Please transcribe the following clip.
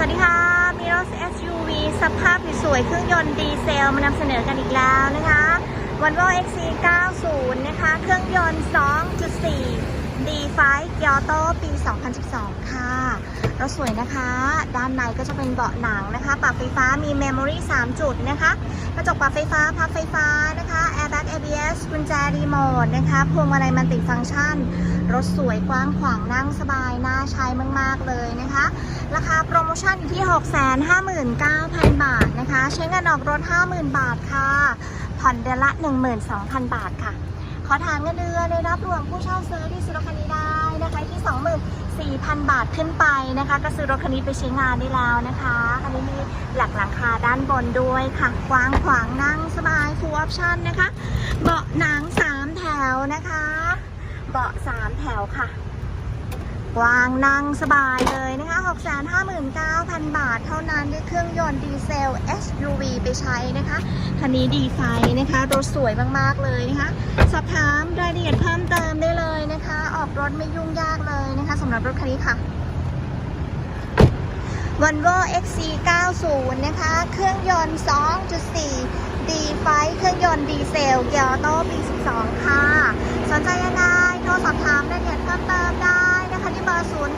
สวัสดีค่ะมีรถ SUV สภาพสวยๆเครื่องยนต์ดีเซลมานำเสนอกันอีกแล้วนะคะ Volvo XC90 นะคะ เครื่องยนต์ 2.4 D5 g i o t o ปี 2012 ค่ะรถสวยนะคะ ด้านในก็จะเป็นเบาะหนังนะคะ ปรับไฟฟ้ามี Memory 3 จุดนะคะ กระจกปรับไฟฟ้า พับไฟฟ้านะคะ Airbag ABS กุญแจรีโมทนะคะพวงมาลัยมันติฟังก์ชัน รถสวยกว้างขวางนั่งสบาย น่าใช้มาก ๆ เลยนะคะ ราคาโปรโมชั่นอยู่ที่ 659,000 บาทนะคะ ใช้เงินออกรถ 50,000 บาทค่ะ ผ่อนเดือนละ 12,000 บาทค่ะ ขอถามเงินเดือนในรับรวมผู้เช่าซื้อที่ซื้อรถคันนี้ได้นะคะที่ 24,000 บาทขึ้นไปนะคะ ก็ซื้อรถคันนี้ไปใช้งานได้แล้วนะคะคันนี้มีหลักหลังคาด้านบนด้วยค่ะ กว้างขวางนั่งสบาย full option นะคะ เบาะหนัง3แถวนะคะ เบาะ3แถวค่ะ กว้างนั่งสบายเลยนะคะ659,000 บาทเท่านั้นด้วยเครื่องยนต์ดีเซล SUV ไปใช้นะคะ คันนี้ดีไซน์นะคะ รถสวยมาก ๆ เลยนะคะ สอบถามรายละเอียดเพิ่มเติมได้เลยนะคะ ออกรถไม่ยุ่งยากเลยนะคะสำหรับรถคันนี้ค่ะ Volvo XC90 นะคะ เครื่องยนต์ 2.4 D5 เครื่องย นต์ดีเซลเกียร์โต้ปี 12 ค่ะ สนใจยังไง โทรสอบถามรายละเอียดเพิ่มเติมได้นะคะที่เบอร์0ูนย์